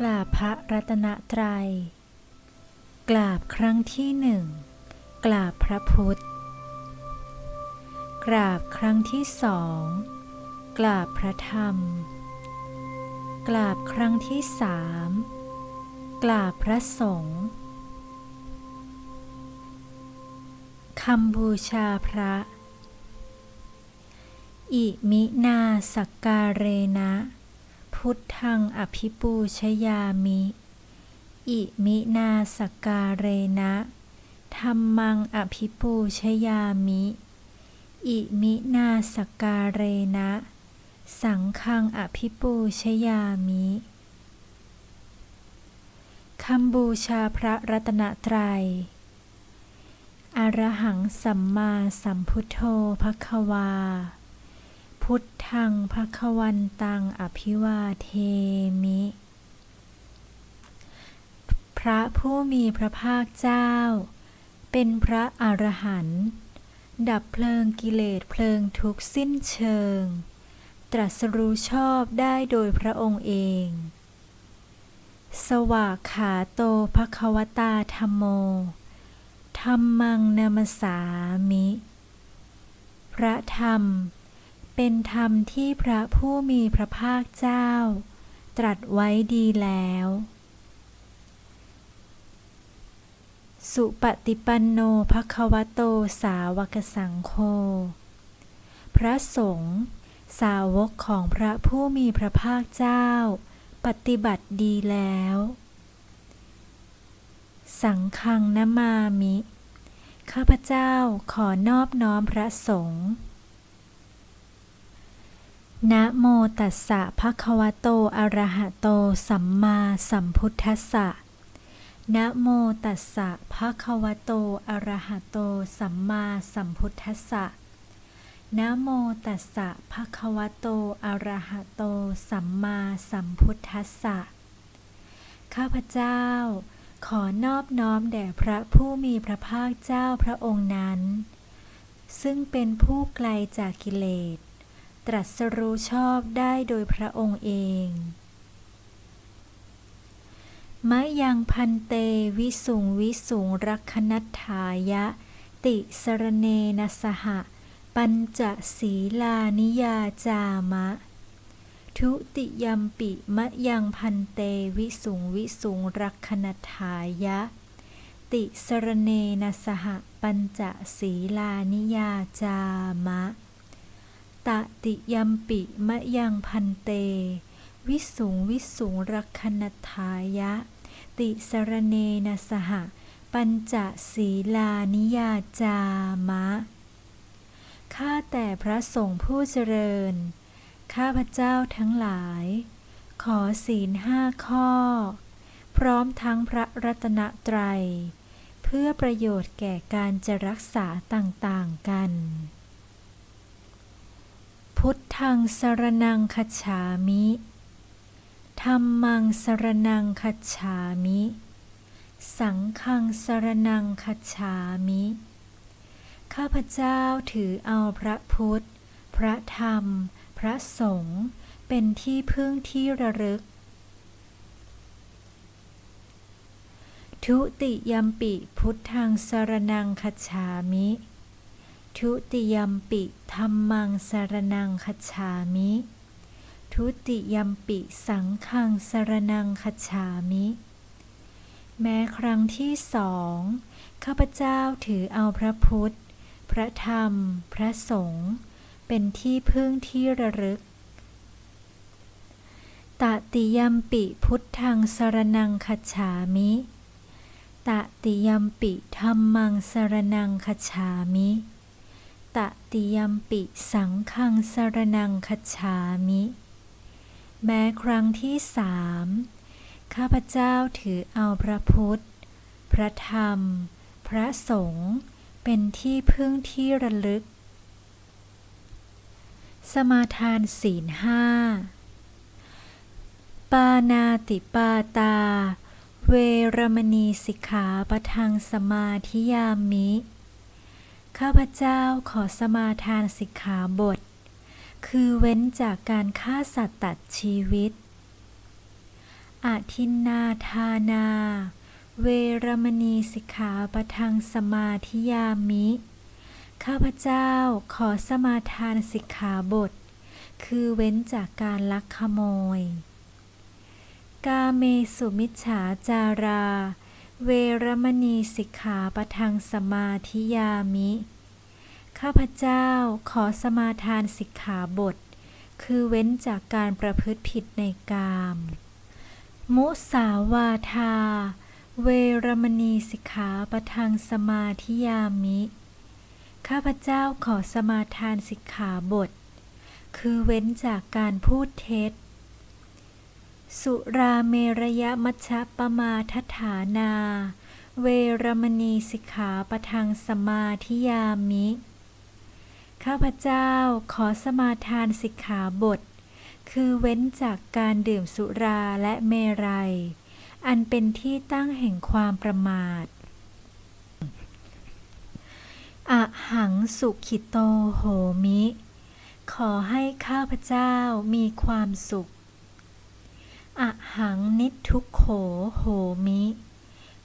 กราบพระรัตนตรัย กราบครั้งที่หนึ่ง กราบพระพุทธ กราบครั้งที่สอง กราบพระธรรม กราบครั้งที่สาม กราบพระสงฆ์คำบูชาพระ อิมินาสักการเรนะ พุทธังอภิปูชยามิ อิมินาสการเรนะธรรมังอภิปูชยามิ อิมินาสการเรนะ สังฆังอภิปูชยามิคำบูชาพระรัตนตรัย อรหังสัมมาสัมพุทโธภควา พุทธังภควันตังอภิวาเทมิ พระผู้มีพระภาคเจ้า เป็นพระอรหันต์ดับเพลิงกิเลสเพลิงทุกสิ้นเชิง ตรัสรู้ชอบได้โดยพระองค์เอง สวากขาโตภควตาธรรมโมธรรมังนามสามิ พระธรรม เป็นธรรมที่พระผู้มีพระภาคเจ้า ตรัสไว้ดีแล้ว สุปฏิปันโนภควโตสาวกสังโฆ พระสงฆ์สาวกของพระผู้มีพระภาคเจ้า ปฏิบัติดีแล้ว สังฆังนมามิ ข้าพเจ้าขอนอบน้อมพระสงฆ์ นะโมตัสสะภะคะวะโต อะระหะโต สัมมาสัมพุทธัสสะ นะโมตัสสะภะคะวะโต อะระหะโต สัมมาสัมพุทธัสสะ นะโมตัสสะภะคะวะโต อะระหะโต สัมมาสัมพุทธัสสะ ข้าพเจ้า ขอนอบน้อมแด่พระผู้มีพระภาคเจ้าพระองค์นั้น ซึ่งเป็นผู้ไกลจากกิเลส ตรัสรู้ชอบได้โดยพระองค์เองมะยังพันเตวิสุงวิสุงรักขนัตถายะ ติสรเนนะสหะ ปัญจศีลานิยาจามะ ทุติยัมปิมะยังพันเตวิสุงวิสุงรักขนัตถายะ ติสรเนนะสหะ ปัญจศีลานิยาจามะ ตติยัมปิมะยังพันเต วิสุงวิสุงรักขณทายะ ติสรเนนะสหะปัญจศีลานิยาจามะ ข้าแต่พระสงฆ์ผู้เจริญ ข้าพระเจ้าทั้งหลาย ขอศีลห้าข้อ พร้อมทั้งพระรัตนตรัย เพื่อประโยชน์แก่การจะรักษาต่างๆกัน พุทธังสรนังคัจฉามิธรรมังสรนังคัจฉามิ สังฆังสรนังคัจฉามิ ข้าพเจ้าถือเอาพระพุทธ พระธรรม พระสงฆ์เป็นที่พึ่งที่ระลึก ทุติยมปิพุทธังสรนังคัจฉามิ ทุติยมปิธรรมังสารนังคัจฉามิ ทุติยมปิสังฆังสารนังคัจฉามิ แม้ครั้งที่สองข้าพเจ้าถือเอาพระพุทธ พระธรรม พระสงฆ์เป็นที่พึ่งที่ระลึกตติยมปิพุทธังสรนังคัจฉามิตติยมปิธรรมังสรนังคัจฉามิ ตติยัมปิสังฆังสรนังคัจฉามิ แม้ครั้งที่สามข้าพเจ้าถือเอาพระพุทธ พระธรรม พระสงฆ์เป็นที่พึ่งที่ระลึก สมาทานศีลห้า ปานาติปาตา เวรมณีสิกขาปทังสมาธิยามิ ข้าพเจ้าขอสมาทานสิกขาบท คือเว้นจากการฆ่าสัตว์ตัดชีวิตอาทินนาทานา เวรมณีสิกขาปะทังสมาธิยามิ ข้าพเจ้าขอสมาทานสิกขาบท คือเว้นจากการลักขโมย กาเมสุมิจฉาจารา เวรมณีสิกขาปะทังสมาธิยามิ ข้าพเจ้าขอสมาทานสิกขาบท คือเว้นจากการประพฤติผิดในกาม มุสาวาทา เวรมณีสิกขาปะทังสมาธิยามิ ข้าพเจ้าขอสมาทานสิกขาบท คือเว้นจากการพูดเท็จ สุราเมรยะมัชฌะปมาทฐานา เวรมณีสิกขาปะทังสมาธิยามิ ข้าพเจ้าขอสมาทานสิกขาบท คือเว้นจากการดื่มสุราและเมรัย อันเป็นที่ตั้งแห่งความประมาทอะหังสุขิโตโหมิ ขอให้ข้าพเจ้ามีความสุข อะหังนิทุกโขโหมิ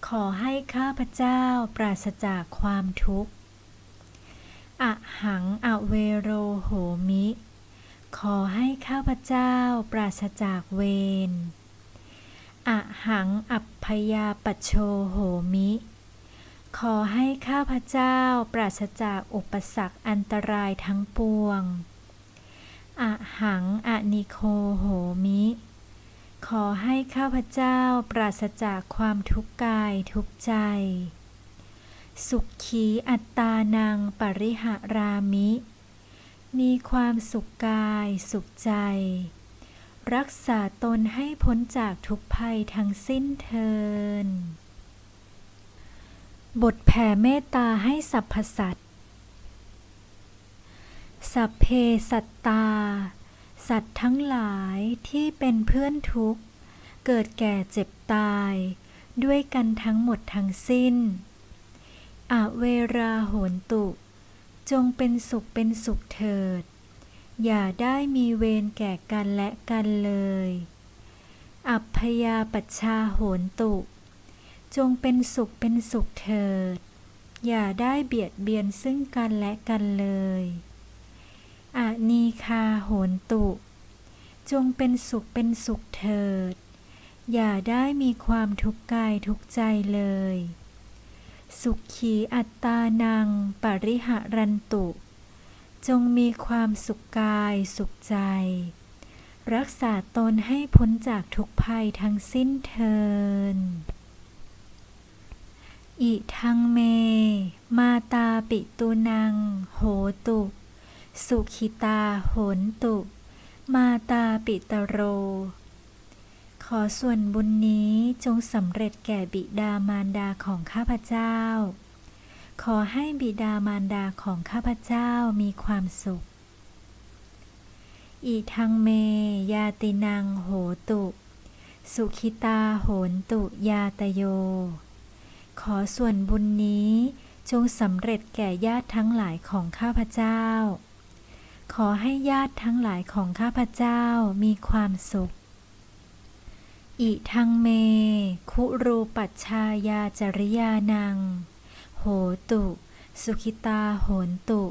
ขอให้ข้าพเจ้าปราศจากความทุกข์อะหังอเวโรโหมิ ขอให้ข้าพเจ้าปราศจากเวรอะหังอัพยาปโชโหมิ ขอให้ข้าพเจ้าปราศจากอุปสรรคอันตรายทั้งปวงอะหังอนิโคโหมิ ขอให้ข้าพเจ้าปราศจากความทุกข์กายทุกข์ใจ สุขขีอัตตานังปริหารามิ มีความสุขกายสุขใจ รักษาตนให้พ้นจากทุกภัยทั้งสิ้นเทิน บทแผ่เมตตาให้สรรพสัตว์สัพเพสัตตา สัตว์ทั้งหลายที่เป็นเพื่อนทุกข์ เกิดแก่เจ็บตาย ด้วยกันทั้งหมดทั้งสิ้น อเวราโหนตุ จงเป็นสุขเป็นสุขเถิด อย่าได้มีเวรแก่กันและกันเลย อัพพยาปัชชาโหนตุ จงเป็นสุขเป็นสุขเถิด อย่าได้เบียดเบียนซึ่งกันและกันเลย อานีคาโหนตุ จงเป็นสุขเป็นสุขเถิด อย่าได้มีความทุกข์กายทุกใจเลย สุขขีอัตตานัง ปริหารันตุ จงมีความสุขกายสุขใจ รักษาตนให้พ้นจากทุกภัยทั้งสิ้นเทินอิทังเม มาตาปิตุนัง โหตุ สุขิตาโหนตุ มาตาปิตโร ขอส่วนบุญนี้จงสำเร็จแก่บิดามารดาของข้าพเจ้า ขอให้บิดามารดาของข้าพเจ้ามีความสุขอิทังเม ยาตินังโหตุ สุขิตาโหนตุยาตโย ขอส่วนบุญนี้จงสำเร็จแก่ญาติทั้งหลายของข้าพเจ้า ขอให้ญาติทั้งหลายของข้าพเจ้ามีความสุข อิทังเม คุรูปัชชายาจริยานัง โหตุ สุขิตาโหนตุ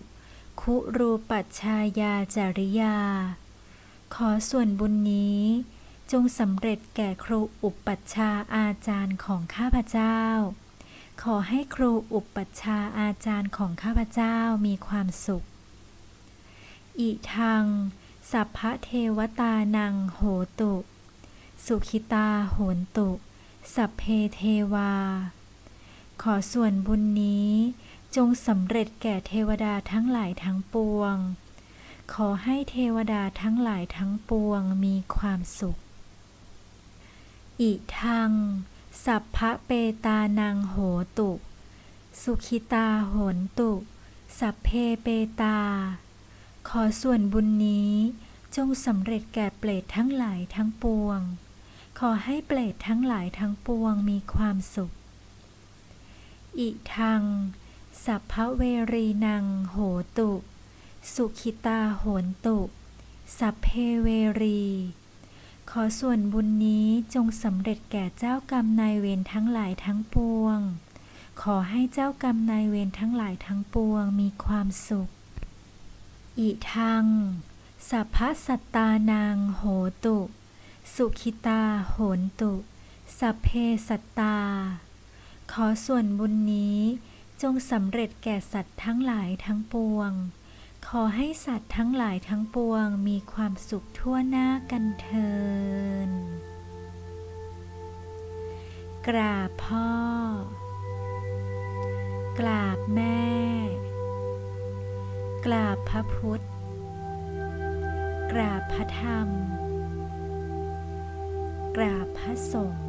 คุรูปัชชายาจริยา ขอส่วนบุญนี้จงสำเร็จแก่ครูอุปัชฌาย์อาจารย์ของข้าพเจ้า ขอให้ครูอุปัชฌาย์อาจารย์ของข้าพเจ้ามีความสุข อิทัง สัพพะเทวตานังโหตุ สุขิตาโหนตุ สัพเพเทวา ขอส่วนบุญนี้จงสำเร็จแก่เทวดาทั้งหลายทั้งปวง ขอให้เทวดาทั้งหลายทั้งปวงมีความสุข อิทัง สัพพะเปตานังโหตุ สุขิตาโหนตุ สัพเพเปตา ขอส่วนบุญนี้จงสำเร็จแก่เปรตทั้งหลายทั้งปวง ขอให้เปรตทั้งหลายทั้งปวงมีความสุข อิทัง สัพพเวรีนังโหตุ สุขิตาโหนตุ สัพเพเวรี ขอส่วนบุญนี้จงสำเร็จแก่เจ้ากรรมนายเวรทั้งหลายทั้งปวง ขอให้เจ้ากรรมนายเวรทั้งหลายทั้งปวงมีความสุข อิทัง สัพพสัตตานังโหตุ สุขิตาโหนตุ สัพเพสัตตา ขอส่วนบุญนี้จงสำเร็จแก่สัตว์ทั้งหลายทั้งปวง ขอให้สัตว์ทั้งหลายทั้งปวงมีความสุขทั่วหน้ากันเทิน กราบพ่อ กราบแม่ กราบพระพุทธ กราบพระธรรม กราบพระสงฆ์